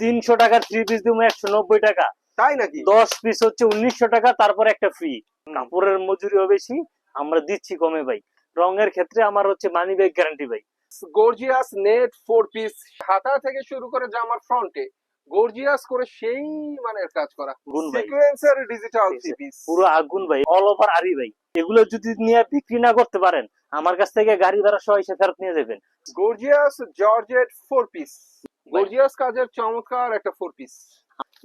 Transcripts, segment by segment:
তিনশো টাকা three piece দিব একশো নব্বই টাকা। তাই নাকি? দশ পিস হচ্ছে উনিশশো টাকা তারপর একটা ফ্রি কাপড়ের মজুরিও বেশি আমরা দিচ্ছি কমে ভাই। রঙের ক্ষেত্রে আমার হচ্ছে মানি ব্যাগ গ্যারান্টি ভাই। গর্জিয়াস নেট ফোর পিস হাতা থেকে শুরু করে জামার ফ্রন্টে গর্জিয়াস করে সেই মানে কাজ করা। সিকোয়েন্সার ডিজিটাল পিস পুরো আগুন ভাই অল ওভার আরি ভাই। এগুলো যদি নিয়ে বিক্রি না করতে পারেন আমার কাছ থেকে গাড়ি ভাড়া সহ এসে ফেরত নিয়ে যাবেন। Gorgeous georgette four piece gorgeous কাজের চমৎকার একটা ফোর পিস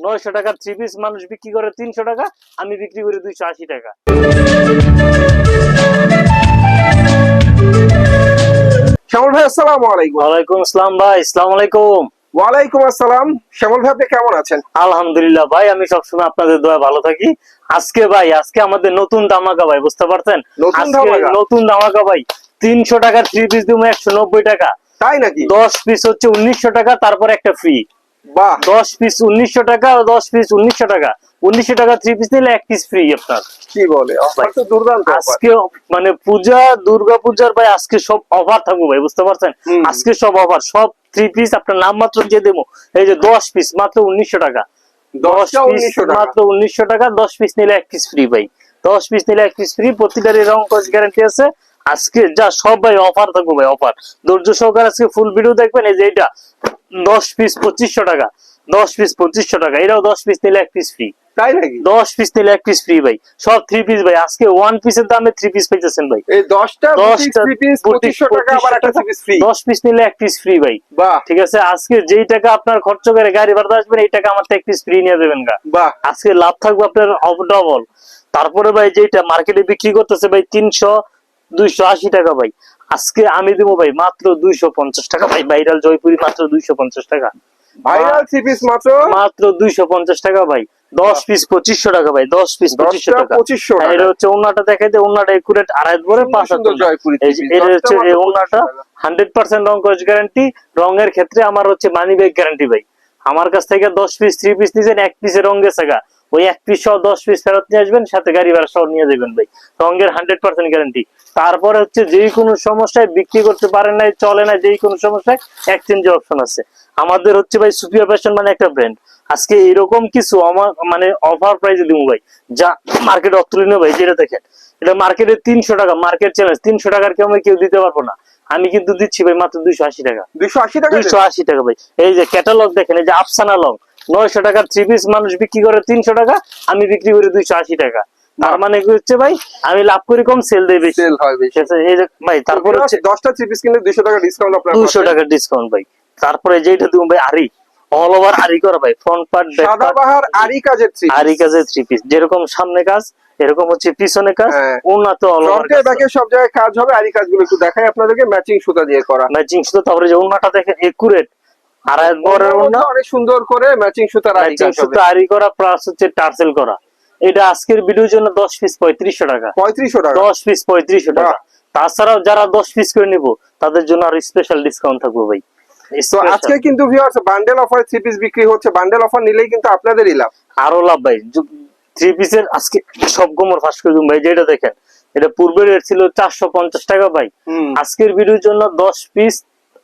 নয়শো টাকার থ্রি পিস মানুষ বিক্রি করে তিনশো টাকা আমি বিক্রি করি দুইশো আশি টাকা। শ্যামল ভাই আসসালামু আলাইকুম। ওয়ালাইকুম আসসালাম ভাই আসসালামু আলাইকুম। ওয়ালাইকুম আসসালাম। শ্যামল ভাই আপনি কেমন আছেন? আলহামদুলিল্লাহ ভাই আমি সবসময় আপনাদের দোয়া ভালো থাকি। আজকে ভাই আজকে আমাদের নতুন দামাকা ভাই বুঝতে পারছেন? নতুন ধামাকা? দামাকা ভাই তিনশো টাকার থ্রি পিস দিব একশো নব্বই টাকা। তাই নাকি? দশ পিস হচ্ছে উনিশশো টাকা তারপর একটা ফ্রি বাহ। দশ পিস উনিশশো টাকা দশ পিস উনিশশো টাকা। উনিশশো টাকা থ্রি পিস নিলে এক পিস ফ্রি আপনার। কি বলে? অফার তো দুর্দান্ত আজকে মানে পূজা দুর্গা পূজার ভাই আজকে সব অফার থাকব ভাই বুঝতে পারছেন? আজকে সব অফার সব থ্রি পিস আপনার নাম মাত্র দিয়ে দেবো এই যে দশ পিস মাত্র উনিশশো টাকা। দশ পিস মাত্র উনিশশো টাকা দশ পিস নিলে এক পিস ফ্রি ভাই। দশ পিস নিলে এক পিস ফ্রি প্রতিটারই রং কস গ্যারান্টি আছে। আজকে যা সব ভাই অফার থাকব ভাই অফার ধৈর্য সহকারে আজকে ফুল ভিডিও দেখবেন এই যে এটা দশ পিস পঁচিশশো টাকা দশ পিস পঁচিশশো টাকা এটাও দশ পিস নিলে এক পিস ফ্রি তাই নাকি? দশ পিস নিলে এক পিস ফ্রি ভাই সব থ্রি পিস ভাই আজকে ওয়ান পিসের দামে থ্রি পিস পাইতেছেন ভাই। এই দশটা পিস ফ্রি দশ পিস নিলে এক পিস ফ্রি ভাই। ঠিক আছে আজকে যেই টাকা আপনার খরচ করে গাড়ি ভাড়া আসবেন এই টাকা আমার এক পিস ফ্রি নিয়ে দেবেন গা। আজকে লাভ থাকবে আপনার ডবল তারপরে ভাই যেটা মার্কেটে বিক্রি করতেছে ভাই তিনশো দুইশো আশি টাকা ভাই। আজকে আমি দিব ভাই মাত্র দুইশো পঞ্চাশ টাকা। ভাই ভাইরাল জয়পুরি মাত্র দুইশো পঞ্চাশ টাকা। ভাইরাল থ্রি পিস মাত্র? মাত্র দুইশো পঞ্চাশ টাকা ভাই। দশ পিস পঁচিশশো টাকা ভাই দশ পিস পঁচিশশো টাকা। পঁচিশশো এটা হচ্ছে ওনাটা দেখাই দেয় ওনাটা একুরেট আড়াই ধরে পাঁচ এটা হচ্ছে ওনাটা হান্ড্রেড পার্সেন্ট রং কস গ্যারান্টি রঙের ক্ষেত্রে আমার হচ্ছে মানি ব্যাগ গ্যারান্টি ভাই। আমার কাছ থেকে দশ পিস থ্রি পিস নিয়েছেন এক পিসে রং গেছে ওই এক পিস সহ দশ পিস ফেরত নিয়ে আসবেন সাথে গাড়ি ভাড়া সহ নিয়ে যাবেন ভাই। রঙের হান্ড্রেড পার্সেন্ট গ্যারান্টি তারপরে হচ্ছে যেই কোনো সমস্যায় বিক্রি করতে পারেন নাই চলে না যেই কোনো সমস্যায় এক্সচেঞ্জের অপশন আছে। আমাদের হচ্ছে ভাই সুপিয়া ফ্যাশন মানে একটা ব্র্যান্ড আজকে এরকম কিছু আমার মানে অফার প্রাইসে দিব ভাই। যা মার্কেট অতুলনীয় ভাই যেটা দেখেন এটা মার্কেটে তিনশো টাকা মার্কেট চ্যালেঞ্জ তিনশো টাকার কেউ কেউ দিতে পারব না। আমি কিন্তু দিচ্ছি ভাই মাত্র দুইশো আশি টাকা। দুইশো আশি টাকা দুইশো আশি টাকা ভাই। এই যে ক্যাটালগ দেখেন এই যে আফসানা লং নয়শো টাকার থ্রি পিস মানুষ বিক্রি করে তিনশো টাকা আমি বিক্রি করি দুইশো আশি টাকা। তার মানে কি হচ্ছে ভাই আমি লাভ করি কম সেল দেই বেশি। সেল হয় বেশি। এই যে ভাই তারপর হচ্ছে দশটা থ্রি পিস কিনলে দুইশো টাকা ডিসকাউন্ট আপনার দুইশো টাকার ডিসকাউন্ট ভাই। তারপরে যেটা দিব ভাই আরি অল ওভার আরি করা ভাই ফ্রন্ট পার্ট ব্যাক পার্ট সাদাবাহার আরি কাজের থ্রি আরি কাজের থ্রি পিস যেরকম সামনে কাজ এরকম হচ্ছে পিছনে কাজ। উন্নত অল ওভার ফ্রন্টে ব্যাকে সব জায়গায় কাজ হবে আরি কাজগুলো একটু দেখাই আপনাদেরকে ম্যাচিং সুতা দিয়ে করা। ম্যাচিং শুধু তারপরে যে উন্নাটা দেখেন একুরেট আড়াই বরের অনেক সুন্দর করে ম্যাচিং সুতার ম্যাচিং কাজ আরি করা প্লাস হচ্ছে টার্সেল করা। এটা আজকের ভিডিওর জন্য দশ পিস পঁয়ত্রিশশো টাকা। টাকা। দশ পিস পঁয়ত্রিশশো টাকা। তাছাড়াও যারা দশ পিস করে নিব তাদের জন্য আর স্পেশাল ডিসকাউন্ট থাকবে ভাই। তো আজকে কিন্তু viewers bundle offer three piece বিক্রি হচ্ছে। বান্ডেল অফার নিলেই কিন্তু আপনাদেরই লাভ। আরও লাভ ভাই। থ্রি পিসের আজকে সব গোমর ফাঁস করে দিন ভাই যেটা দেখেন এটা পূর্বে রেট ছিল চারশো পঞ্চাশ টাকা ভাই। আজকের ভিডিওর জন্য দশ পিস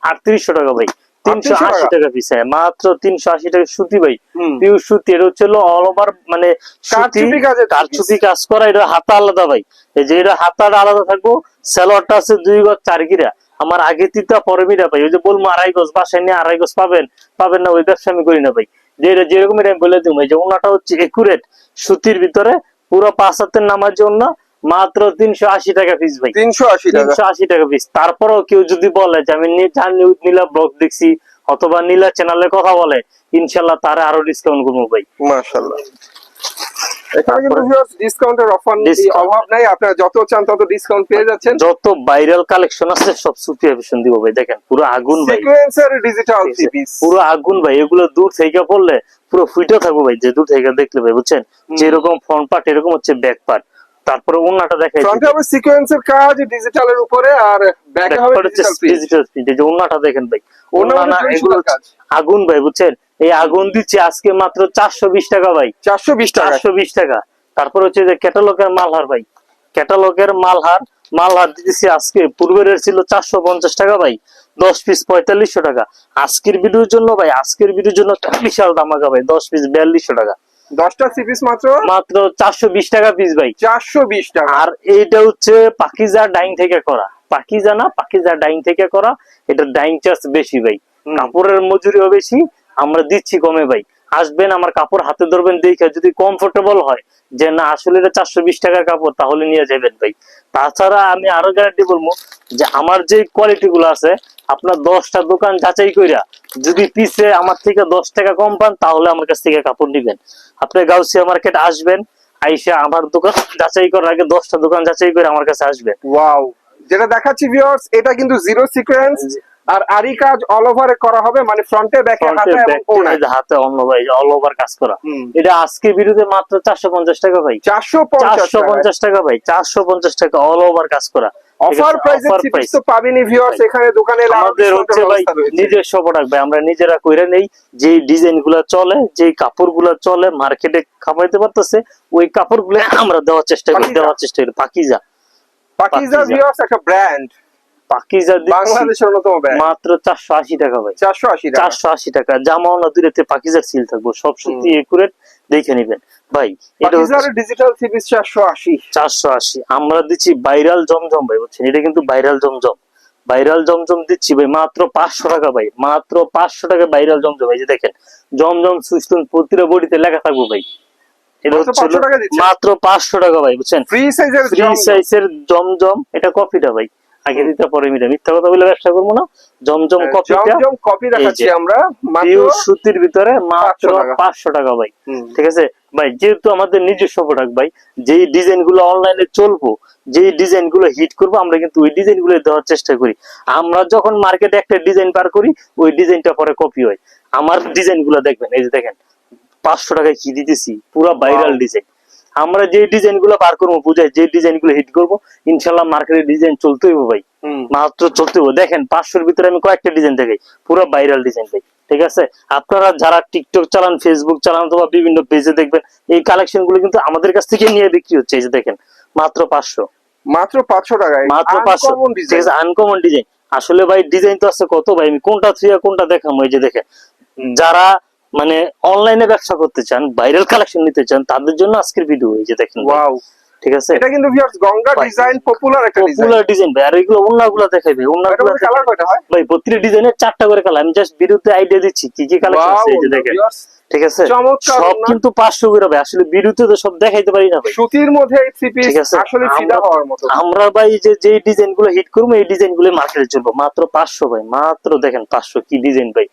আটত্রিশশো টাকা ভাই। তিনশো আশি টাকা? টাকা পিস হ্যাঁ মাত্র তিনশো আশি টাকা সুতি ভাই। হুম। সুতি এটা হচ্ছে অল ওভার মানে সুতি কারচুপি কাজের কারচুপি কাজ করা এটা হাতা আলাদা ভাই। এই যে এটা হাতাটা আলাদা থাকব স্যালোয়ারটা আছে দুই গজ চার গিরা। আমার আগে তিতা পরে মিরা ভাই। ওই যে বলব আড়াই গজ বাসায় নিয়ে আড়াই গজ পাবেন পাবেন না ওই ব্যবসা আমি করি না ভাই। যে এটা যেরকম এটা আমি বলে দিব এই যে ওনাটা হচ্ছে একুরেট সুতির ভিতরে পুরো পাঁচ হাতের নামার জন্য মাত্র তিনশো আশি টাকা পিস ভাই। তিনশো আশি তিনশো আশি টাকা পিস তারপরেও কেউ যদি বলে যে আমি নীলা ব্লগ দেখছি অথবা নীলা চ্যানেলে কথা বলে ইনশাল্লাহ তারা আরও ডিসকাউন্ট করব ভাই। মাশাআল্লাহ। এখানে কিন্তু ডিসকাউন্টের অফার অভাব নাই আপনারা যত চান তত ডিসকাউন্ট পেয়ে যাচ্ছেন। যত ভাইরাল কালেকশন আছে সব দিব ভাই। দেখেন পুরো আগুন ভাই। সিকোয়েন্সার ডিজিটাল পুরো আগুন ভাই। এগুলো দূর থেকে পড়লে পুরো ফুইটে থাকব ভাই যে দূর থেকে দেখলে ভাই বুঝছেন? যেরকম ফ্রন্ট পার্ট এরকম হচ্ছে ব্যাক পার্ট তারপরে ওনাটা দেখাই ফ্রন্টে হবে সিকোয়েন্সের কাজ ডিজিটালের উপরে আর ব্যাকে হবে ডিজিটাল প্রিন্ট ডিজিটাল প্রিন্ট যে ওনাটা দেখেন ভাই। ওনা মানে এগুলো আগুন ভাই বুঝছেন? এই আগুন দিচ্ছে আজকে মাত্র চারশো বিশ টাকা ভাই। চারশো বিশ টাকা। চারশো বিশ টাকা। তারপর হচ্ছে যে ক্যাটালগের মাল হার ভাই। ক্যাটালগের মালহার মালহার দিতেছি আজকে। পূর্বের ছিল চারশো পঞ্চাশ টাকা ভাই। দশ পিস পঁয়তাল্লিশশো টাকা। আজকের ভিডিওর জন্য ভাই আজকের ভিডিওর জন্য বিশাল দামাকা ভাই। দশ পিস বিয়াল্লিশশো টাকা। দশটা পিস মাত্র? মাত্র চারশো বিশ টাকা পিস ভাই। চারশো বিশ টাকা। আর এইটা হচ্ছে পাকিজা ডাইং থেকে করা। পাকিজা না পাকিজা ডাইং থেকে করা। এটা ডাইং চার্জ বেশি ভাই। কাপড়ের মজুরিও বেশি আমরা দিচ্ছি কমে ভাই। আসবেন, আমার কাপড় হাতে ধরবেন, দেখে যদি কমফোর্টেবল হয়, যে না, আসলে এটা চারশো বিশ টাকার কাপড়, তাহলে নিয়ে যাবেন ভাই। তাছাড়া আমি আরও গ্যারান্টি বলব যে আমার যে কোয়ালিটি গুলো আছে, আপনার দশটা দোকান যাচাই কইরা যদি পিছে আমার থেকে দশ টাকা কম পান, তাহলে আমার কাছ থেকে কাপড় নিবেন। আপনি গাউসিয়া মার্কেট আসবেন, আইসা আমার দোকান যাচাই করার আগে দশটা দোকান যাচাই করে আমার কাছে আসবেন। ওয়াও যেটা দেখাচ্ছি ভিউয়ার্স এটা কিন্তু জিরো সিকোয়েন্স আর আরি কাজ অল ওভারে করা হবে মানে ফ্রন্টে ব্যাকে হাতে এবং back এ, কোনায়। এই যে হাতে অন্য ভাই অল ওভার কাজ করা। এটা আজকে বিরুদ্ধে মাত্র চারশো পঞ্চাশ টাকা ভাই। চারশো পঞ্চাশ চারশো পঞ্চাশ টাকা ভাই চারশো পঞ্চাশ টাকা অল ওভার কাজ করা। অফার প্রাইসে প্রাইস তো পাবেনই ভিউয়ার্স এখানে দোকানে আমাদের হচ্ছে ভাই। নিজস্ব প্রোডাক্ট ভাই আমরা নিজেরা কইরা নেই যে ডিজাইনগুলা চলে যে কাপড়গুলা চলে মার্কেটে খামাইতে পারতেছে ওই কাপড়গুলো আমরা দেওয়ার চেষ্টা করি দেওয়ার চেষ্টা করি পাকিজা। পাকিজা পাকিজা। ভিউয়ার্স একটা ব্র্যান্ড পাকিজা বাংলাদেশের অন্যতম ব্র্যান্ড মাত্র চারশো আশি টাকা ভাই। চারশো আশি টাকা। চারশো আশি টাকা। জামাও না দূরেতে পাকিজার সিল থাকব। সব সত্যি একুরেট দেখে নিবেন। ভাই এটা ডিজিটাল আমরা দিচ্ছি ভাইরাল জমজম ভাই বুঝছেন? এটা কিন্তু ভাইরাল জমজম। ভাইরাল জমজম দিচ্ছি ভাই মাত্র পাঁচশো টাকা ভাই। মাত্র পাঁচশো টাকা ভাইরাল জমজম। এই যে দেখেন জমজম সুস্থন প্রতিটা বডিতে লেখা থাকব ভাই। এটা মাত্র হচ্ছে 500 টাকা দিচ্ছেন? মাত্র পাঁচশো টাকা ভাই বুঝছেন? ফ্রি সাইজের জমজম। এটা কপিটা ভাই। আগে দিতে পরে মিটা মিথ্যা কথা বলে ব্যবসা করব না। জমজম কপিটা জমজম কপি দেখাচ্ছি আমরা মাত্র পিওর সুতির ভিতরে মাত্র 500 টাকা। পাঁচশো টাকা ভাই। ঠিক আছে? ভাই যেহেতু আমাদের নিজস্ব প্রোডাক্ট ভাই যেই ডিজাইনগুলো অনলাইনে চলবো যেই ডিজাইনগুলো হিট করব আমরা কিন্তু ওই ডিজাইনগুলো দেওয়ার চেষ্টা করি। আমরা যখন মার্কেটে একটা ডিজাইন পার করি ওই ডিজাইনটা পরে কপি হয়। আমার ডিজাইনগুলো দেখবেন এই যে দেখেন পাঁচশো টাকায় কি দিতেছি? পুরো ভাইরাল ডিজাইন। আমরা যে ডিজাইনগুলো বার করব বুঝাই যে ডিজাইনগুলো হিট করব ইনশাল্লাহ মার্কেটে ডিজাইন চলতে হইব ভাই। মাত্র চলতে হবে দেখেন পাঁচশোর ভিতরে আমি কয়েকটা ডিজাইন দেখাই পুরো ভাইরাল ডিজাইন দেখাই ঠিক আছে? আপনারা যারা টিকটক চালান ফেসবুক চালান অথবা বিভিন্ন পেজে দেখবেন এই কালেকশনগুলো কিন্তু আমাদের কাছ থেকে নিয়ে বিক্রি হচ্ছে এই যে দেখেন মাত্র পাঁচশো। মাত্র পাঁচশো টাকায় মাত্র পাঁচশো। ঠিক আছে আনকমন ডিজাইন আসলে ভাই ডিজাইন তো আছে কত ভাই? আমি কোনটা থুয়া কোনটা দেখাম ওই যে দেখেন। যারা মানে অনলাইনে ব্যবসা করতে চান ভাইরাল কালেকশন নিতে চান তাদের জন্য আজকের ভিডিও এই যে দেখেন। ওয়াও ঠিক আছে? এটা কিন্তু ভিউয়ার্স গঙ্গা ডিজাইন পপুলার একটা ডিজাইন পপুলার ডিজাইন ভাই আর এগুলো অন্যগুলো দেখাইবে অন্যগুলো কালার কয়টা হয়? ভাই প্রতিটা ডিজাইনের চারটা করে কালার আমি জাস্ট ভিডিওতে আইডিয়া দিচ্ছি কি কি কালেকশন আছে এই যে দেখেন। ঠিক আছে? সব কিন্তু পাঁচশো করে ভাই আসলে বিরুদ্ধে তো সব দেখাইতে পারি না ভাই। সুতির মধ্যে এই থ্রি পিস আসলে ফিদা আমরা- হওয়ার মতো। আমরা ভাই যে যে ডিজাইনগুলো হিট করব এই ডিজাইনগুলো মার্কেটে চলবো। মাত্র পাঁচশো ভাই মাত্র দেখেন পাঁচশো কি ডিজাইন ভাই।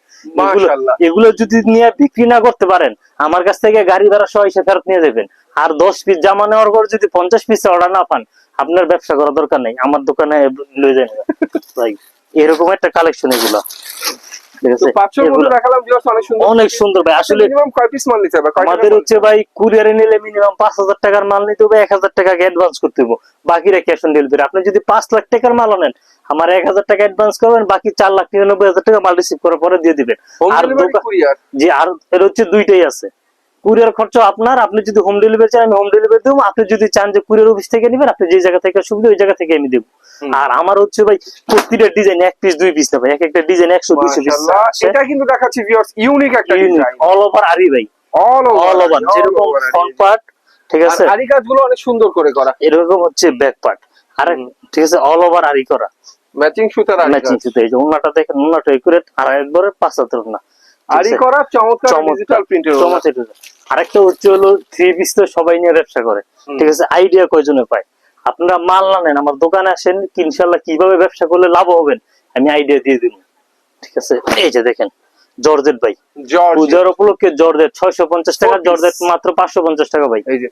এগুলো যদি নিয়ে বিক্রি না করতে পারেন আমার কাছ থেকে গাড়ি ভাড়া সহ এসে ফেরত নিয়ে যাবেন। আর দশ পিস জামা নেওয়ার পর যদি পঞ্চাশ পিস অর্ডার না পান আপনার ব্যবসা করার দরকার নেই। আমার দোকানে লয়ে যান ভাই। এরকম একটা কালেকশন এগুলো। অনেক সুন্দর। ভাই। আসলে আমাদের হচ্ছে ভাই কুরিয়ারে নিলে মিনিমাম পাঁচ হাজার টাকার মাল নিতে হবে এক হাজার টাকা অ্যাডভান্স করতে হবে। বাকিরা ক্যাশ অন ডেলিভারি আপনি যদি পাঁচ লাখ টাকার মাল আনেন আমার এক হাজার টাকা অ্যাডভান্স করবেন বাকি চার লাখ নিরানব্বই হাজার টাকা মাল রিসিভ করার পরে দিয়ে দিবেন। আর যে আর এর হচ্ছে দুইটাই আছে। কুরিয়ার খরচ আপনার আপনি যদি হোম ডেলিভারি চান আমি হোম ডেলিভারি দেবো। আপনি যদি চান যে কুরিয়ার অফিস থেকে নেবেন আপনি যে জায়গা থেকে সুবিধা ওই জায়গা থেকে আমি দেবো। আর আমার হচ্ছে ভাই প্রতিটা ডিজাইন এক পিস দুই পিস না ভাই এক একটা ডিজাইন একশো দুইশো পিস এটা কিন্তু দেখাচ্ছি ভিউয়ার্স ইউনিক একটা ডিজাইন অল ওভার আরি ভাই। অল অল ওভার যেরকম ফ্রন্ট পার্ট ঠিক আছে? আরি কাজগুলো অনেক সুন্দর করে করা। এরকম হচ্ছে ব্যাক পার্ট আর। ঠিক আছে অল ওভার আরি করা। ম্যাচিং সুতার আরি ম্যাচিং। সুতো এই যে ওনাটা দেখেন ওনাটা একুরেট আর একবারে পাঁচ হাতের না আরি করা চমৎকার ডিজিটাল প্রিন্টের আরেকটা হচ্ছে হলো থ্রি পিস তো সবাই নিয়ে ব্যবসা করে। ঠিক আছে আইডিয়া কয়জনে পায়? আপনারা মাল না নেন আমার দোকানে আসেন ইনশাল্লাহ কীভাবে ব্যবসা করলে লাভ হবেন আমি আইডিয়া দিয়ে দিব। ঠিক আছে এই যে দেখেন জর্জেট ভাই। পূজার উপলক্ষে জর্জেট ছয়শো পঞ্চাশ টাকা জর্জেট মাত্র পাঁচশো পঞ্চাশ টাকা ভাই। এই যে।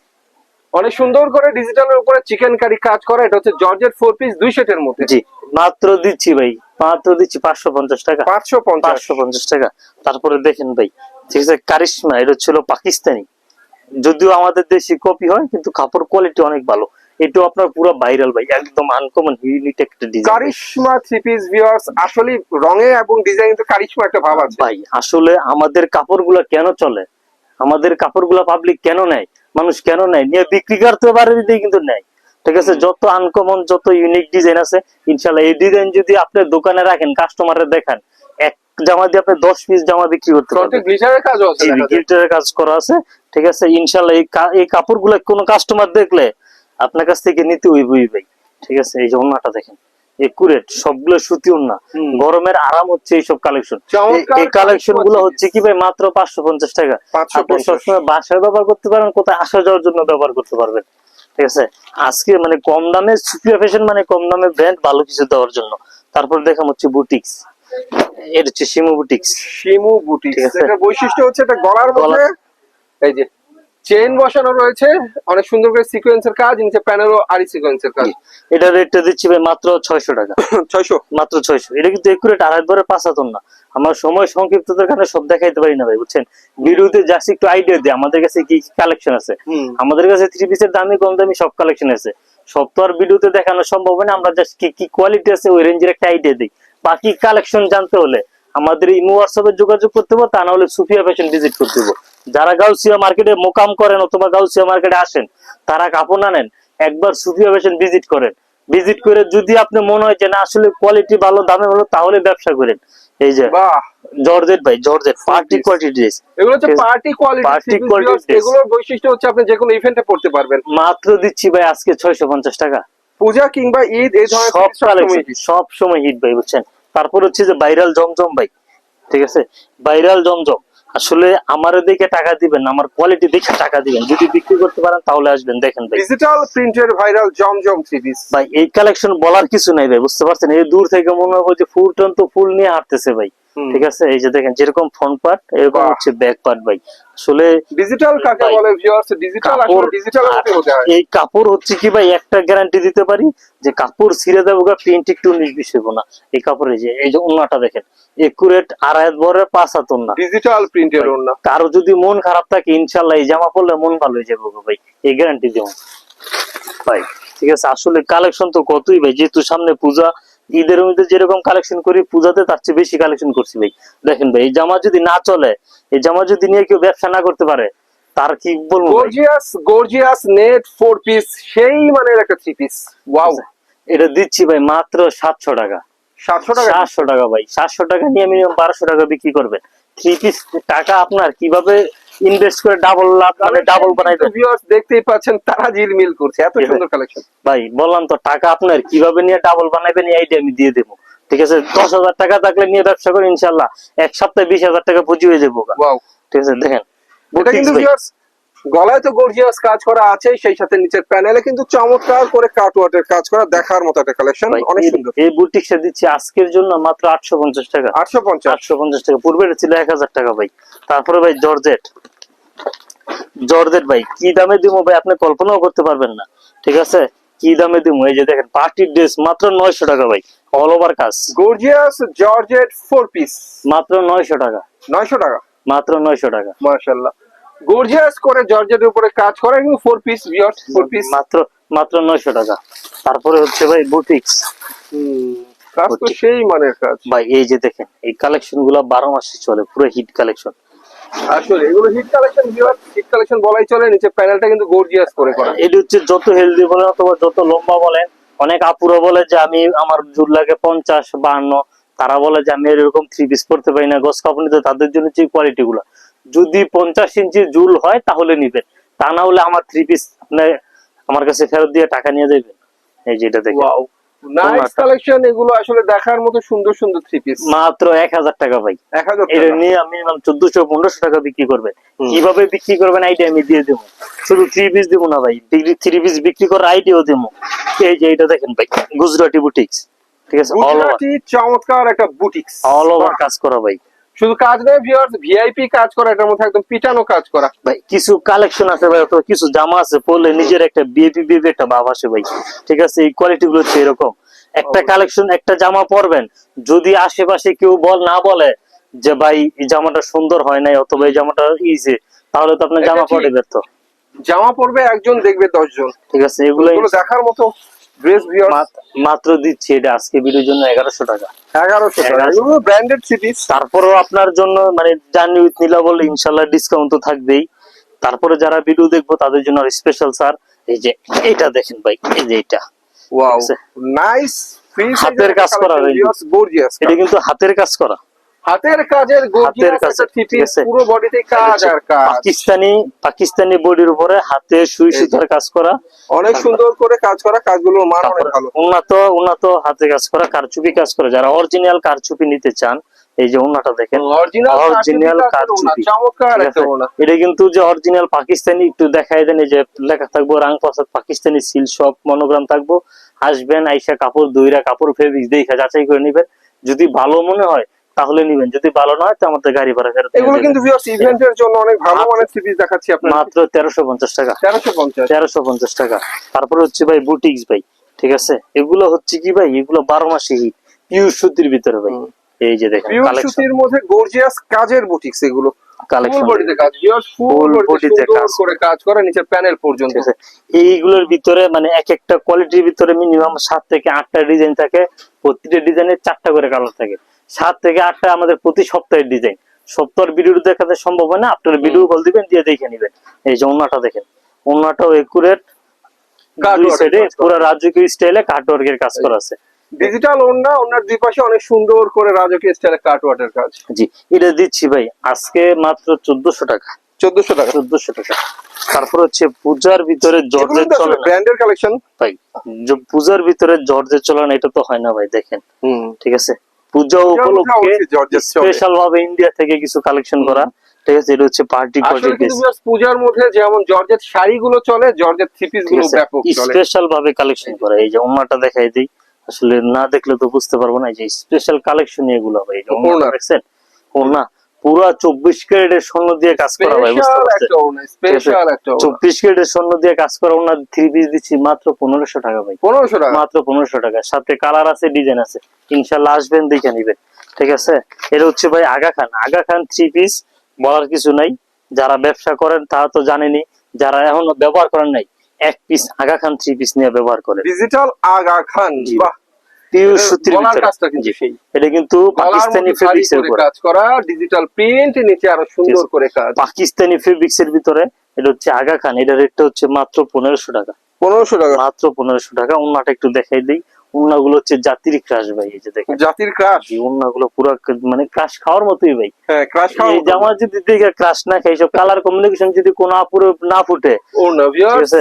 অনেক সুন্দর করে ডিজিটালের উপরে চিকেন কারি কাজ করা এটা হচ্ছে জর্জেট ফোর পিস দুই সেটের মধ্যে। জি মাত্র দিচ্ছি ভাই। মাত্র দিচ্ছি পাঁচশো পঞ্চাশ টাকা। পাঁচশো পাঁচশো পঞ্চাশ টাকা। তারপরে দেখেন ভাই ঠিক আছে কারিশমা এটা ছিল পাকিস্তানি। যদিও আমাদের দেশি কপি হয় কিন্তু কাপড় কোয়ালিটি অনেক ভালো। এটাও আপনার পুরো ভাইরাল ভাই একদম আনকমন ইউনিক একটা design Karishma three piece viewers আসলে রঙে এবং ডিজাইন তো কারিশমা একটা ভাব আছে। ভাই আসলে আমাদের কাপড়গুলো কেন চলে? আমাদের কাপড়গুলো পাবলিক কেন নেয়? মানুষ কেন নেয়? নিয়ে বিক্রি করতে পারে দিতেই কিন্তু নেয়। ঠিক আছে? যত আনকমন যত ইউনিক ডিজাইন আছে ইনশাল্লাহ এই ডিজাইন যদি আপনি দোকানে রাখেন কাস্টমারের দেখান এক জামা দিয়ে আপনি দশ পিস জামা বিক্রি করতে পারবেন। গ্লিটারের কাজ করা আছে ঠিক আছে? ইনশাল্লাহ এই কাপড়গুলো কোনো কাস্টমার দেখলে আপনার কাছ থেকে নিতে হইবই ভাই ঠিক আছে? এই যে ওন্নাটা দেখেন একুরেট সবগুলো সুতি হুম। গরমের আরাম হচ্ছে এইসব কালেকশন এই কালেকশনগুলো হচ্ছে কি ভাই মাত্র পাঁচশো পঞ্চাশ টাকা। আপনি সবসময় বাসায় ব্যবহার করতে পারেন কোথায় আসা যাওয়ার জন্য ব্যবহার করতে পারবেন। ঠিক আছে? আজকে মানে কম দামে সুপ্রিয়া ফ্যাশন মানে কম দামে ব্র্যান্ড ভালো কিছু দেওয়ার জন্য। তারপর দেখাম হচ্ছে বুটিক্স এর হচ্ছে শিমু বুটিক্স শিমু বুটিক্স এটা। এটার বৈশিষ্ট্য হচ্ছে এটা গলার গলা- মধ্যে এই যে চেন বসানো রয়েছে। অনেক সুন্দর করে সিকোয়েন্সের কাজ নিচে প্যানেলও আরি সিকোয়েন্সের কাজ। এটা রেটটা দিচ্ছি ভাই মাত্র ছয়শো টাকা। ছয়শো? মাত্র ছয়শো। এটা কিন্তু একুরেট আড়াই বারে পাঁচ হাতন না। আমার সময় সংক্ষিপ্ততার কারণে সব দেখাইতে পারি না ভাই বুঝছেন? ভিডিওতে জাস্ট একটু আইডিয়া দিই আমাদের কাছে কি কালেকশন আছে? আমাদের কাছে থ্রি পিসের দামি কম দামি সব কালেকশন আছে। সব তো আর ভিডিওতে দেখানো সম্ভব না আমরা জাস্ট কি কি কোয়ালিটি আছে ওই রেঞ্জের একটা আইডিয়া দিই। বাকি কালেকশন জানতে হলে আমাদের ইমো হোয়াটসঅ্যাপে যোগাযোগ করতে হবে তা না হলে সুফিয়া ফ্যাশন ভিজিট করতে হবে। যারা গাউসিয়া মার্কেটে মোকাম করেন অথবা গাউসিয়া মার্কেটে আসেন তারা কাপড় না নেন একবার সুফিয়া ফ্যাশন ভিজিট করেন। ভিজিট করে যদি আপনি মনে হয় যে না আসলে কোয়ালিটি ভালো দামে ভালো তাহলে ব্যবসা করেন। এই যে জর্জেট ভাই জর্জেট পার্টি কোয়ালিটি ড্রেস এগুলো হচ্ছে। পার্টি কোয়ালিটি Party quality এগুলোর বৈশিষ্ট্য হচ্ছে আপনি যে কোনো ইভেন্টে পড়তে পারবেন। মাত্র দিচ্ছি ভাই আজকে ছয়শো পঞ্চাশ টাকা। পূজা কিংবা ঈদ এই ধরনের সব সব সময় হিট ভাই বুঝছেন? তারপর হচ্ছে যে ভাইরাল জমজম ভাই ঠিক আছে? ভাইরাল জমজম। আসলে আমার দিকে টাকা দিবেন আমার কোয়ালিটি দেখে টাকা দিবেন। যদি বিক্রি করতে পারেন তাহলে আসবেন দেখেন ভাই। Digital viral Zamzam three piece ভাই এই কালেকশন বলার কিছু নাই ভাই বুঝতে পারছেন? এই দূর থেকে মনে হয় যে ফুল টন তো ফুল নিয়ে হাঁটতেছে ভাই। ঠিক আছে? এই যে দেখেন যেরকম ফ্রন্ট পার্ট এরকম। হচ্ছে ব্যাক পার্ট ভাই। আসলে ডিজিটাল কাকে বলে ভিউয়ার্স ডিজিটাল আসলে ডিজিটাল হতে হয় এই কাপড় হচ্ছে কি ভাই একটা গ্যারান্টি দিতে পারি যে কাপড় ছিঁড়ে দেবো গা প্রিন্ট একটু উনিশ বিশ হইব না। এই কাপড়ে যে এই যে ওনাটা দেখেন একুরেট আড়াই বরের পাঁচ হাত ওন্না। ডিজিটাল প্রিন্টের ওড়না কারও যদি মন খারাপ থাকে ইনশাল্লাহ এই জামা পরলে মন ভালো হয়ে যাবে ভাই এই গ্যারান্টি দেব। ভাই ঠিক আছে? আসলে কালেকশন তো কতই ভাই যেহেতু সামনে পূজা ঈদের মধ্যে যেরকম কালেকশন করি পূজাতে তার চেয়ে বেশি কালেকশন করছি ভাই। দেখেন ভাই এই জামা যদি না চলে এই জামা যদি নিয়ে কেউ ব্যবসা না করতে পারে তার কি বলব gorgeous gorgeous net four piece সেই মানের একটা থ্রি পিস ওয়াও এটা দিচ্ছি ভাই মাত্র সাতশো টাকা। সাতশো টাকা? সাতশো টাকা ভাই সাতশো টাকা নিয়ে মিনিমাম বারোশো টাকা বিক্রি করবে। থ্রি পিস টাকা আপনার কীভাবে ইনভেস্ট করে ডাবল লাভ মানে ডাবল বানাইবেন ভিউয়ার্স দেখতেই পাচ্ছেন তারা ঝিলমিল করছে এত সুন্দর কালেকশন ভাই বললাম তো টাকা আপনার কীভাবে নিয়ে ডাবল বানাবেন এই আইডিয়া আমি দিয়ে দেবো। ঠিক আছে দশ হাজার টাকা থাকলে নিয়ে ব্যবসা করে ইনশাল্লাহ এক সপ্তাহে বিশ হাজার টাকা পুঁজি হয়ে যাব ওয়াও ঠিক আছে দেখেন। এটা কিন্তু ভিউয়ার্স গলায় তো গর্জিয়াস কাজ করা আছে সেই সাথে নিচের প্যানেলে কিন্তু চমৎকার করে কাটওয়ার্টের কাজ করা দেখার মতো একটা কালেকশন অনেক সুন্দর। এই বুটিক্সে দিচ্ছি আজকের জন্য মাত্র আটশো পঞ্চাশ টাকা। আটশো পঞ্চাশ। আটশো পঞ্চাশ টাকা। পূর্বে ছিল এক হাজার টাকা ভাই। তারপরে ভাই জর্জেট জর্জেট ভাই কি দামে দিব ভাই? আপনি কল্পনাও করতে পারবেন না। ঠিক আছে? কি দামে দিব এই যে দেখেন পার্টির ড্রেস মাত্র নয়শো টাকা ভাই অল ওভার কাজ। গর্জিয়াস জর্জেট ফোর পিস মাত্র নয়শো টাকা। নয়শো টাকা? মাত্র নয়শো টাকা। মাশাল্লাহ গর্জিয়াস করে জর্জেটের উপরে কাজ করে কিন্তু four piece viewers four piece মাত্র মাত্র নয়শো টাকা। তারপরে হচ্ছে ভাই বুটিক্স কাজ তো সেই মানের কাজ। ভাই এই যে দেখেন এই কালেকশনগুলা বারো মাসে চলে পুরো হিট কালেকশন আসলে এগুলো হিট কালেকশন হিট কালেকশন বলাই চলে নিচে প্যানেলটা কিন্তু গর্জিয়াস করে করা। এটি হচ্ছে যত হেলদি বলেন অথবা যত লম্বা বলেন অনেক আপুরা বলে যে আমি আমার লাগে পঞ্চাশ বাহান্ন তারা বলে যে আমি এরকম থ্রি পিস পড়তে পারি না গস কাপড়িতে তাদের জন্য হচ্ছে কোয়ালিটি গুলা যদি পঞ্চাশ ইঞ্চি জুল হয় তাহলে নিবেন। তা না হলে আমার থ্রি পিস আমার কাছে ফেরত দিয়ে টাকা নিয়ে যাবেন এই যে এটা দেখেন। ওয়াও নাইস কালেকশন এগুলো আসলে দেখার মতো সুন্দর সুন্দর থ্রি পিস মাত্র এক হাজার টাকা ভাই। এক হাজার এটা টাকা। নিয়ে আমি চোদ্দশো পনেরোশো টাকা বিক্রি করবেন। কীভাবে বিক্রি করবেন আইডিয়া আমি দিয়ে দেবো। শুধু থ্রি পিস দেবো না ভাই। থ্রি পিস বিক্রি করার আইডিয়াও দেবো। এই যে এটা দেখেন ভাই গুজরাটি বুটিক্স ঠিক আছে গুজরাটি চমৎকার একটা বুটিক্স অল ওভার কাজ করা ভাই। শুধু কাজ নেই ভিউয়ার্স ভিআইপি কাজ করা এটার মধ্যে একদম পিটানো কাজ করা। ভাই কিছু কালেকশন আছে ভাই অথবা কিছু জামা আছে পরলে নিজের একটা বিএপি বিএপি একটা ভাব আসে ভাই। ঠিক আছে এই কোয়ালিটি গুলো হচ্ছে এরকম। একটা কালেকশন একটা জামা পরবেন যদি আশেপাশে কেউ বল না বলে যে ভাই এই জামাটা সুন্দর হয় নাই অথবা এই জামাটা ইজি তাহলে তো আপনার জামা। পরে ব্যর্থ। জামা পরবে একজন দেখবে দশজন। ঠিক আছে এগুলো দেখার মতো ড্রেস মাত্র দিচ্ছি এটা আজকে ভিডিওর জন্য এগারোশো টাকা। এগারোশো টাকা। ব্র্যান্ডেড সিটিস তারপরেও আপনার জন্য মানে জার্নি উইথ নীলা বলে ইনশাল্লাহ ডিসকাউন্ট তো থাকবেই। তারপরে যারা ভিডিও দেখব তাদের জন্য স্পেশাল স্যার এই যে এটা দেখেন ভাই এই যে এটা ওয়াও নাইস হাতের কাজ করা এটা কিন্তু হাতের কাজ করা। হাতের কাজের কাজ। পুরো বডিতে কাজ আর কাজ। পাকিস্তানি পাকিস্তানি বডির উপরে হাতে সুই সুতার কাজ করা। অনেক সুন্দর করে কাজ করা কাজগুলোর মান অনেক ভালো। উন্নত উন্নত হাতে কাজ করা কারচুপি কাজ করে। যারা অরিজিনাল কারচুপি নিতে চান এই যে উন্নাটা দেখেন অরিজিনাল কারচুপি। এটা কিন্তু যে অরিজিনাল পাকিস্তানি একটু দেখাই দেন এই যে লেখা থাকব রাং পাসাদ পাকিস্তানি সিল সব মনোগ্রাম থাকব। আসবেন আইসা কাপড় দুইরা কাপড় ফেব্রিক দেখা যাচাই করে নিবেন। যদি ভালো মনে হয় তাহলে নিবেন। যদি ভালো না হয় তো আমাদের গাড়ি ভাড়া ফেরত এগুলো কিন্তু ভিউয়ার্স ইভেন্টের জন্য অনেক ভালো মানের পিস দেখাচ্ছি আপনার মাত্র তেরোশো পঞ্চাশ টাকা। তেরোশো পঞ্চাশ। তেরোশো পঞ্চাশ টাকা। তারপরে হচ্ছে ভাই বুটিক্স ভাই ঠিক আছে? এগুলো হচ্ছে কি ভাই? এগুলো বারো মাসে হিট পিওর সুতির ভিতরে ভাই। এই যে দেখেন কালেকশন সুতির মধ্যে গর্জিয়াস কাজের বুটিক্স এগুলো। ফুল কালেকশন বডিতে কাজ। ভিউয়ার্স ফুল বডিতে কাজ। করে কাজ করা নিচের প্যানেল পর্যন্ত। এইগুলোর ভিতরে মানে এক একটা কোয়ালিটির ভিতরে মিনিমাম সাত থেকে আটটা ডিজাইন থাকে। প্রতিটা ডিজাইনের চারটা করে কালার থাকে। সাত থেকে আটটা আমাদের প্রতি সপ্তাহের ডিজাইন সপ্তাহের ভিডিও দেখাতে সম্ভব হয় না আপনার ভিডিও কল দিবেন দিয়ে দেখে নিবেন। এই যে ওনাটা দেখেন ওনাটাও একুরেট দুই সাইডে পুরো রাজকীয় স্টাইলে কাজ করা আছে। ডিজিটাল ওন্না ওনার দুই পাশে অনেক সুন্দর করে রাজকীয় স্টাইলে কাট কাজ। জি এটা দিচ্ছি ভাই আজকে মাত্র চোদ্দশো টাকা। চোদ্দশো টাকা। টাকা। তারপর হচ্ছে পূজার ভিতরে জর্জের চলন। ব্র্যান্ডের কালেকশন ভাই পূজার ভিতরে জর্জের চলে না এটা তো হয় না ভাই দেখেন। হুম। ঠিক আছে? পূজা উপলক্ষে। স্পেশাল ভাবে ইন্ডিয়া থেকে কিছু কালেকশন করা। ঠিক আছে এটা হচ্ছে পার্টি পূজার মধ্যে যেমন জর্জেট শাড়িগুলো চলে জর্জেট থ্রি পিসগুলো ব্যাপক চলে। স্পেশাল ভাবে কালেকশন করা। এই যে ওনাটা দেখাই দিই। আসলে না দেখলে তো বুঝতে পারব না এই যে স্পেশাল কালেকশন এগুলো ওড়নাটা ওড়না। দেখছেন? ওনা পুরা চব্বিশ ক্যারেটের স্বর্ণ দিয়ে কাজ করা ওনা চব্বিশ ক্যারেটের স্বর্ণ দিয়ে কাজ করা ওনার থ্রি পিস দিচ্ছি মাত্র পনেরোশো টাকা ভাই। পনেরোশো টাকা? মাত্র পনেরোশো টাকা। সাথে কালার আছে ডিজাইন আছে। ইনশাল্লাহ আসবেন দেখে নিবেন। ঠিক আছে? এটা হচ্ছে ভাই আগা খান। আগা খান থ্রি পিস বলার কিছু নাই। যারা ব্যবসা করেন তারা তো জানেনি যারা এখনও ব্যবহার করেন নাই এক piece Aga Khan three piece নিয়ে ব্যবহার করেন। ডিজিটাল আগা খান বাহ! পিওর সুতির ভিতরে। কাজটা কিন্তু জি। সেই। এটা কিন্তু পাকিস্তানি ফেব্রিক্স এর কাজ করা ডিজিটাল প্রিন্ট নিচে আরও সুন্দর করে কাজ। পাকিস্তানি ফেব্রিক্স এর ভিতরে এটা হচ্ছে আগা খান এটা রেটটা হচ্ছে মাত্র পনেরোশো টাকা। পনেরোশো টাকা। মাত্র পনেরোশো টাকা একটু দেখাই দিই। উন্নাগুলো হচ্ছে জাতির ক্রাশ ভাই এই যে দেখেন। জাতির ক্রাশ উন্নাগুলো পুরো মানে ক্রাশ খাওয়ার মতোই ভাই। হ্যাঁ ক্রাশ এই জামা যদি দেখে ক্রাশ না খাই সব কালার কমিউনিকেশন যদি কোনো আপুরে না ফুটে ভিউয়ার্স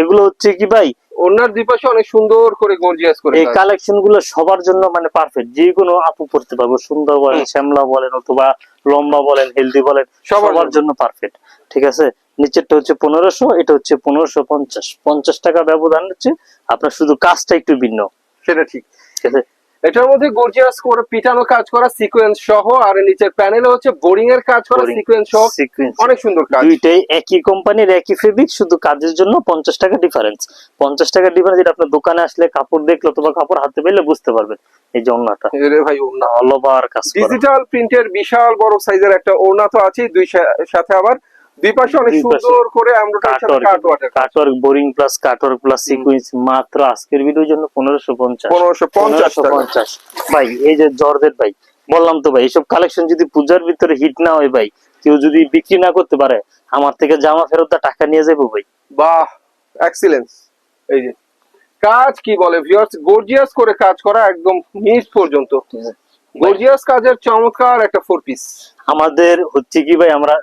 এগুলো হচ্ছে কি ভাই ওনার দুই পাশে অনেক সুন্দর করে গর্জিয়াস করে এই কালেকশনগুলো সবার জন্য মানে পারফেক্ট যে কোনো আপু পড়তে পারব সুন্দর বলেন শ্যামলা বলেন অথবা লম্বা বলেন হেলদি বলেন সবার সবার জন্য। পারফেক্ট ঠিক আছে? নিচেরটা হচ্ছে পনেরোশো এটা হচ্ছে পনেরোশো পঞ্চাশ। পঞ্চাশ টাকা ব্যবধান হচ্ছে আপনার শুধু কাজটা একটু ভিন্ন। সেটা ঠিক। ঠিক আছে? এটার মধ্যে গর্জিয়াস করে পিটানো কাজ করা সিকোয়েন্স সহ আর নিচের প্যানেলে হচ্ছে বোরিং এর কাজ করা সিকোয়েন্স সহ। অনেক সুন্দর কাজ। দুইটাই একই কোম্পানির একই ফেব্রিক শুধু কাজের জন্য পঞ্চাশ টাকা ডিফারেন্স পঞ্চাশ টাকা ডিফারেন্স এটা আপনার দোকানে আসলে কাপড় দেখলে অথবা কাপড় হাতে পেলে বুঝতে পারবেন এই যে ওড়নাটা। রে ভাই ওনা অল ওভার কাজ করা। ডিজিটাল প্রিন্টের বিশাল বড় সাইজের একটা ওড়না তো আছে দুই সাথে আবার দুই পাশে অনেক সুন্দর করে cutwork boring plus cutwork plus sequence মাত্র আজকের ভিডিওর জন্য পঞ্চাশ। ভাই এই যে জর্জেট ভাই বললাম তো ভাই এইসব কালেকশন যদি পূজার ভিতরে হিট না হয় ভাই কেউ যদি বিক্রি না করতে পারে আমার থেকে জামা ফেরত টাকা নিয়ে যাব ভাই। বাহ এক্সিলেন্স এই যে কাজ কি বলে ভিউয়ার্স গর্জিয়াস করে কাজ করা একদম নিচ পর্যন্ত। গর্জিয়াস কাজের চমৎকার একটা ফোর পিস আমাদের হচ্ছে কি ভাই আমরা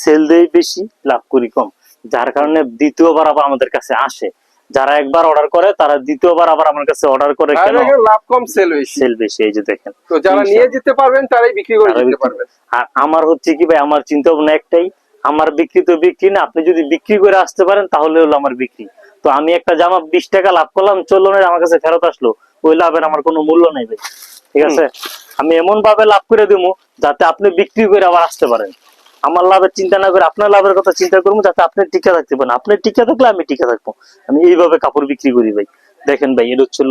সেল দেই বেশি লাভ করি কম। যার কারণে দ্বিতীয়বার আবার আমাদের কাছে আসে। যারা একবার অর্ডার করে তারা দ্বিতীয়বার আবার আমার কাছে অর্ডার করে কেন? লাভ কম সেল বেশি। সেল বেশি এই যে দেখেন। তো যারা নিয়ে যেতে পারবেন তারাই বিক্রি করে দিতে পারবেন। আর আমার হচ্ছে কি ভাই আমার চিন্তা ভাবনা একটাই আমার বিক্রি তো বিক্রি না আপনি যদি বিক্রি করে আসতে পারেন তাহলে হলো আমার বিক্রি। তো আমি একটা জামা বিশ টাকা লাভ করলাম চলল না আমার কাছে ফেরত আসলো। ওই লাভের আমার কোনো মূল্য নেই ভাই। ঠিক আছে? আমি এমন ভাবে লাভ করে দেবো যাতে আপনি বিক্রি করে আবার আসতে পারেন। আমার লাভের চিন্তা না করে আপনার লাভের কথা চিন্তা করব যাতে আপনি টিকা থাকতে পারেন। আপনি টিকা থাকলে আমি টিকা থাকব। আমি এইভাবে কাপড় বিক্রি করি ভাই। দেখেন ভাই এটা হচ্ছিল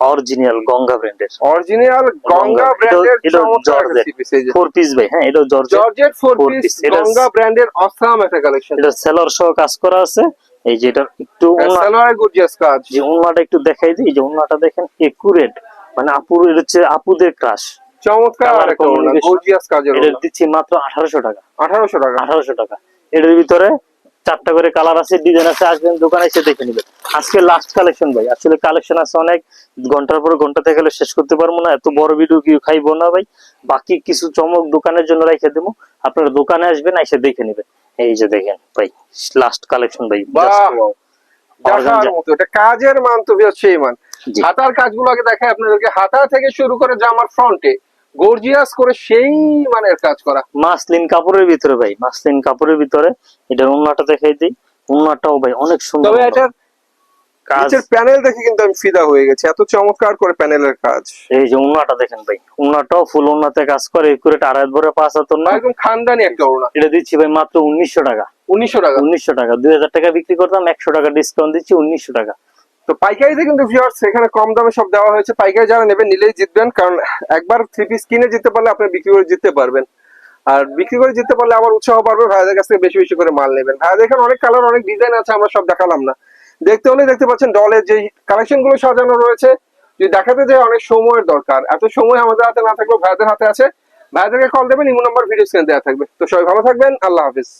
অরিজিনাল গঙ্গা ব্র্যান্ডের অরিজিনাল গঙ্গা ব্র্যান্ডের এটা জর্জেট। ফোর পিস ভাই হ্যাঁ এটা জর্জ জর্জেট ফোর পিস গঙ্গা ব্র্যান্ডের অসাম একটা কালেকশন এটা সেলর সহ কাজ করা আছে। এই যে এটা একটু ওড়না- সালোয়ার গর্জিয়াস কাজ। যে ওড়নাটা একটু দেখাই দিই। যে ওড়নাটা দেখেন একুরেট মানে আপুর এটা হচ্ছে আপুদের ক্রাশ চমৎকার। একটা ওড়না গর্জিয়াস কাজের এটা দিচ্ছি মাত্র আঠারোশো টাকা। আঠারোশো টাকা। আঠারোশো টাকা। এটার ভিতরে চারটা করে কালার আছে ডিজাইন আছে আসবেন দোকানে এসে দেখে নেবেন। আজকে লাস্ট কালেকশন ভাই। আসলে কালেকশন আছে অনেক। ঘণ্টার পর ঘণ্টা থেকে শেষ করতে পারব না। এত বড় ভিডিও কি খাইবো না ভাই। বাকি কিছু চমক দোকানের জন্য রেখে দেবো। আপনারা দোকানে আসবেন এসে দেখে নেবেন। এই যে দেখেন ভাই লাস্ট কালেকশন ভাই কাজের মান তো সেই মান। হাতার কাজগুলো আগে দেখাই। আপনাদেরকে হাতা থেকে শুরু করে জামার ফ্রন্টে গর্জিয়াস করে সেই মানের কাজ করা। মাসলিন কাপড়ের ভিতরে ভাই মাসলিন কাপড়ের ভিতরে। এটার উন্নাটা দেখাই দিই। উন্নাটাও ভাই অনেক সুন্দর তবে এটার নিচের প্যানেল দেখে কিন্তু আমি ফিদা হয়ে গেছি। এত চমৎকার করে প্যানেলের কাজ। এই যে উন্নাটা দেখেন ভাই উন্নাটাও ফুল উন্নাতে কাজ করে। একুরেট আড়াই ভরে পাঁচ হাতর না একদম খানদানি একটা ওড়না। এটা দিচ্ছি ভাই মাত্র উনিশশো টাকা। উনিশশো টাকা। উনিশশো টাকা। দুই হাজার টাকা বিক্রি করতাম একশো টাকা ডিসকাউন্ট দিচ্ছি উনিশশো টাকা। তো পাইকারিতে কিন্তু ভিউয়ার্স এখানে কম দামে সব দেওয়া হয়েছে। পাইকারি যারা নেবেন, নিলেই জিতবেন। কারণ একবার থ্রি পিস কিনে জিততে পারলে আপনি বিক্রি করে জিততে পারবেন। আর বিক্রি করে জিততে পারলে আবার উৎসাহ পারবে ভাইয়াদের কাছ থেকে বেশি বেশি করে মাল নেবেন। ভাইয়াদের এখানে অনেক কালার অনেক ডিজাইন আছে, আমরা সব দেখালাম না। দেখতে হলে দেখতে পাচ্ছেন ডলের যে কালেকশনগুলো সাজানো রয়েছে, যদি দেখাতে যায় অনেক সময়ের দরকার। এত সময় আমাদের হাতে না থাকলেও ভাইয়াদের হাতে আছে। ভাইয়াদেরকে কল দেবেন, ইমো নাম্বার ভিডিও স্ক্রিনে দেওয়া থাকবে। তো সবাই ভালো থাকবেন, আল্লাহ হাফিজ।